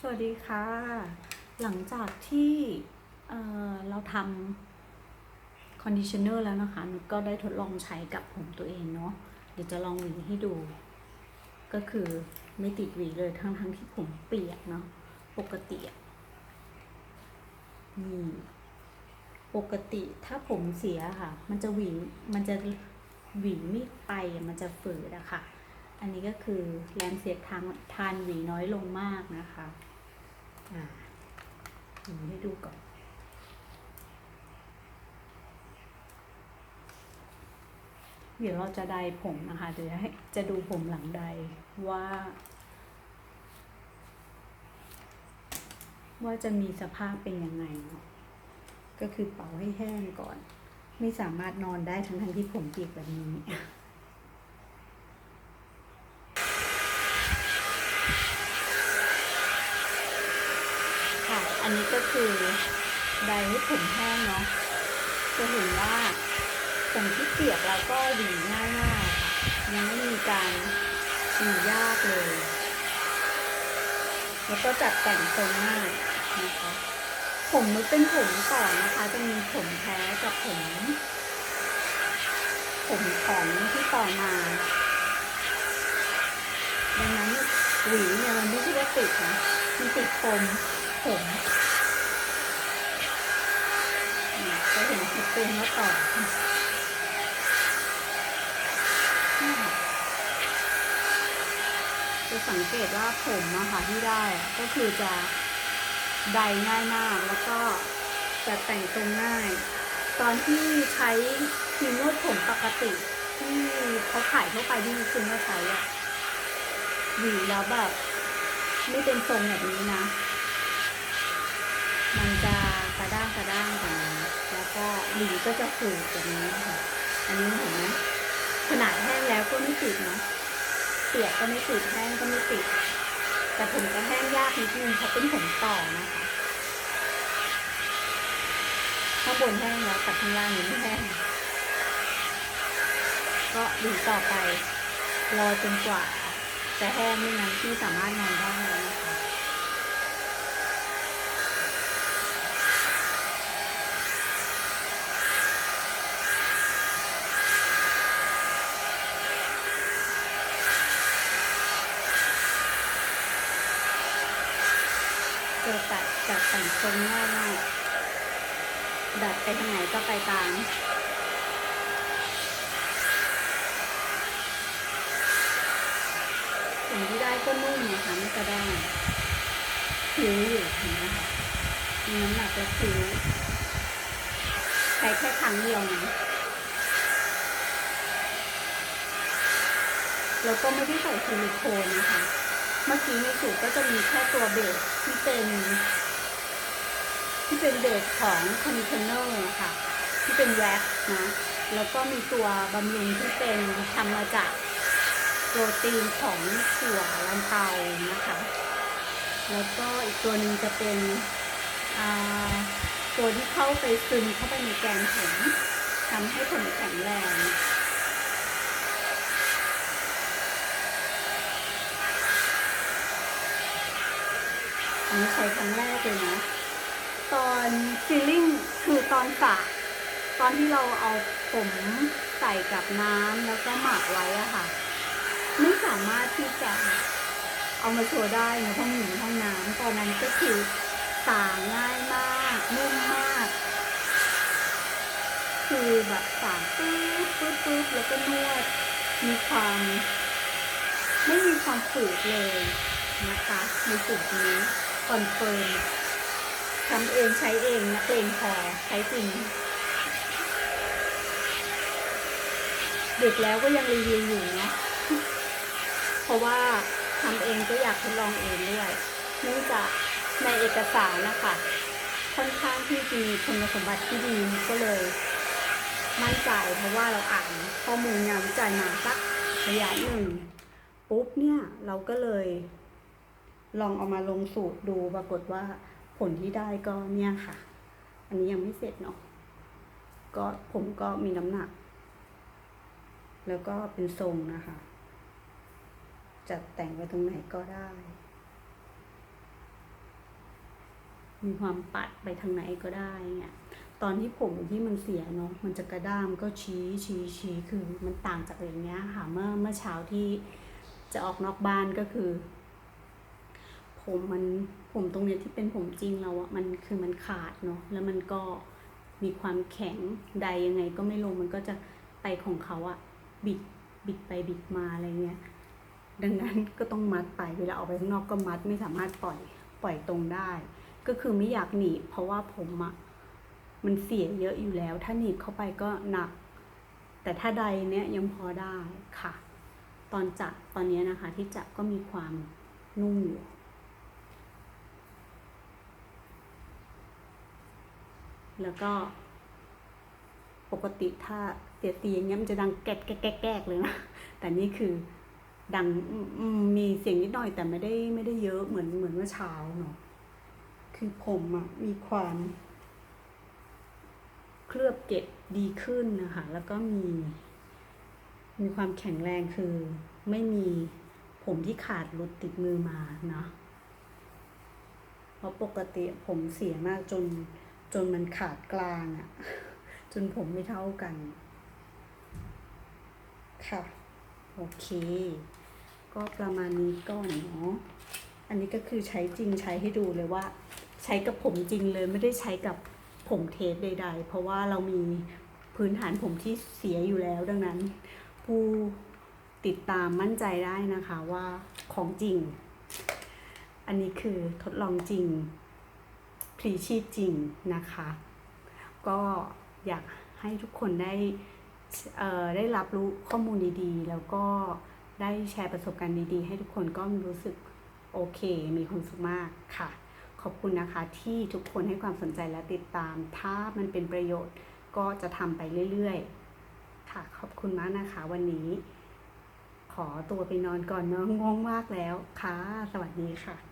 สวัสดีค่ะ หลังจากที่เเราทำคอนดิชเนอร์แล้วนะคะนุก็ได้ทดลองใช้กับผมตัวเองเนาะเดี๋ยวจะลองหวีให้ดู ก็คือไม่ติดหวีเลยทั้งทั้งที่ผมเปียกเนาะปกติอะนี่ปกติถ้าผมเสียค่ะ มันจะหวีมันจะหวีไม่ไปมันจะฝืดอะค่ะ อันนี้ก็คือแรงเสียดทางทานหวีน้อยลงมากนะคะอ่าหวีให้ดูก่อนเดี๋ยวเราจะไดผมนะคะเดี๋ยวให้จะดูผมหลังไดว่า ว่าจะมีสภาพเป็นยังไงเนาะก็คือเป่าให้แห้งก่อน ไม่สามารถนอนได้ทั้งทั้งๆที่ผมเปียกแบบนี้ ค่ะ อันนี้ก็คือไดให้ผมแห้งเนาะจะเห็นว่าผมที่เปียกแล้วก็หวีง่ายมากยังไม่มีการหวียากเลย แล้วก็จัดแต่งทรงง่ายนะคะผมมันเป็นผมต่อนะคะ จะมีผมแท้กับผม ผมของที่ต่อมาดังนั้นหวีเนี่ยมันไม่ใช่ว่าติดนะมันติดปม ผมจะเห็นติดปมแล้วต่อนจะสังเกตว่าผมอะค่ะที่ได้ก็คือจะไดง่ายมากแล้วก็จะแต่งตรงง่าย ตอนที่ใช้ครีมนวดผมปกติที่เขาขายทั่วไปที่คุณก็ใช้อะหวีแล้วแบบไม่เป็นทรงแบบนี้นะ ด้างกระด้างแบบนี้ แล้วก็หวีก็จะฝืดแบบนี้ค่ะ อันนี้เห็นไหมขนาดแห้งแล้วก็ไม่ติดนะเปียกก็ไม่ติดแห้งก็ไม่ติด แต่ผมจะแห้งยากนิดนึงเพราะเป็นผมต่อนะคะข้างบนแห้งแล้วแต่ข้างล่างยังไม่แห้งก็หวีต่อไปรอจนกว่า จะแห้งไม่งั้นที่สามารถนอนได้แล้วนะคะ เจอตัดจัดแต่งทรงง่ายมากดัดไปทางไหนก็ไปตามสิ่งที่ได้ก็นุ่มนะคะไม่กระด้างผิวอยู่เห็นไหมคะน้ำหนักและผิวใช้แค่ครั้งเดียวนะแล้วก็ไม่ได้ใส่ซิลิโคนนะคะ เมื่อกี้ในสูตรก็จะมีแค่ตัวเบส ที่เป็น ที่เป็นเบสของคอนดิชเนอร์ค่ะ ที่เป็นแว็กซ์นะ แล้วก็มีตัวบำรุงที่เป็นทำมาจากโปรตีนของถั่วลันเตานะคะ แล้วก็อีกตัวหนึ่งจะเป็นอ่าตัวที่เข้าไปซึมเข้าไปในแกนผมทำให้ผมแข็งแรง อันนี้ใช้ครั้งแรกเลยนะ ตอนฟีลลิ่งคือตอนสระตอนที่เราเอาผมใส่กับน้ำแล้วก็หมักไว้อะค่ะ ไม่สามารถที่จะเอามาโชว์ได้ในห้องหญิงห้องน้ำตอนนั้นก็คือสาง่ายมากนุ่มมาก คือแบบสาปุ๊บปุ๊บปุ๊บแล้วก็นวด มีความ ไม่มีความฝืดเลยนะคะในจุดนี้ คอนเฟิร์มทำเองใช้เองนักเลงพอใช้จริงดึกแล้วก็ยังรีวิวอยู่เนาะเพราะว่าทำเองก็อยากทดลองเองด้วยเนื่องจากในเอกสารนะคะค่อนข้างที่จะมีคุณสมบัติที่ดีก็เลยมั่นใจเพราะว่าเราอ่านข้อมูลงานวิจัยมาสักระยะหนึ่งปุ๊บเนี่ยเราก็เลย ลองเอามาลงสูตรดูปรากฏว่าผลที่ได้ก็เนี่ยค่ะ อันนี้ยังไม่เสร็จเนาะก็ผมก็มีน้ำหนัก แล้วก็เป็นทรงนะคะ จัดแต่งไว้ตรงไหนก็ได้ มีความปัดไปทางไหนก็ได้เงี้ยตอนที่ผมที่มันเสียเนาะมันจะกระด้ามก็ชี้ชี้ชี้คือมันต่างจากอย่างเงี้ยค่ะเมื่อเมื่อเช้าที่จะออกนอกบ้านก็คือ ผมมันผมตรงเนี้ยที่เป็นผมจริงเราอะมันคือมันขาดเนาะแล้วมันก็มีความแข็งใดยังไงก็ไม่ลงมันก็จะไปของเขาอะบิดบิดไปบิดมาอะไรเงี้ยดังนั้นก็ต้องมัดไปเวลาออกไปข้างนอกก็มัดไม่สามารถปล่อยปล่อยตรงได้ ก็คือไม่อยากหนีบเพราะว่าผมอะมันเสียเยอะอยู่แล้ว ถ้าหนีบเข้าไปก็หนัก แต่ถ้าใดเนี้ยยังพอได้ค่ะ ตอนจับตอนนี้นะคะที่จับก็มีความนุ่มอยู่ แล้วก็ปกติถ้าเตียตีอย่างเงี้ยมันจะดังแก๊กแก๊กแก๊กแก๊กเลยนะ แต่นี่คือดังมีเสียงนิดหน่อยแต่ไม่ได้ไม่ได้เยอะเหมือนเหมือนเมื่อเช้าเนาะ คือผมอะมีความ เคลือบเก็บดีขึ้นนะคะ แล้วก็มี มีความแข็งแรงคือไม่มีผมที่ขาดหลุดติดมือมาเนาะ เพราะปกติผมเสียมากจน จนมันขาดกลางอะจนผมไม่เท่ากัน ค่ะ โอเค ก็ประมาณนี้ก่อนเนาะอันนี้ก็คือใช้จริงใช้ให้ดูเลยว่า ใช้กับผมจริงเลยไม่ได้ใช้กับผมเทปใด ๆ เพราะว่าเรามีพื้นฐานผมที่เสียอยู่แล้วดังนั้น ผู้ติดตามมั่นใจได้นะคะว่าของจริง อันนี้คือทดลองจริง พลีชีพจริงนะคะ ก็อยากให้ทุกคนได้ได้รับรู้ข้อมูลดีๆ แล้วก็ได้แชร์ประสบการณ์ดีๆ ให้ทุกคนก็รู้สึกโอเค มีความสุขมากค่ะ ขอบคุณนะคะที่ทุกคนให้ความสนใจและติดตาม ถ้ามันเป็นประโยชน์ก็จะทำไปเรื่อยๆ ค่ะ ขอบคุณมากนะคะวันนี้ ขอตัวไปนอนก่อนเนาะง่วงมากแล้วค่ะ สวัสดีค่ะ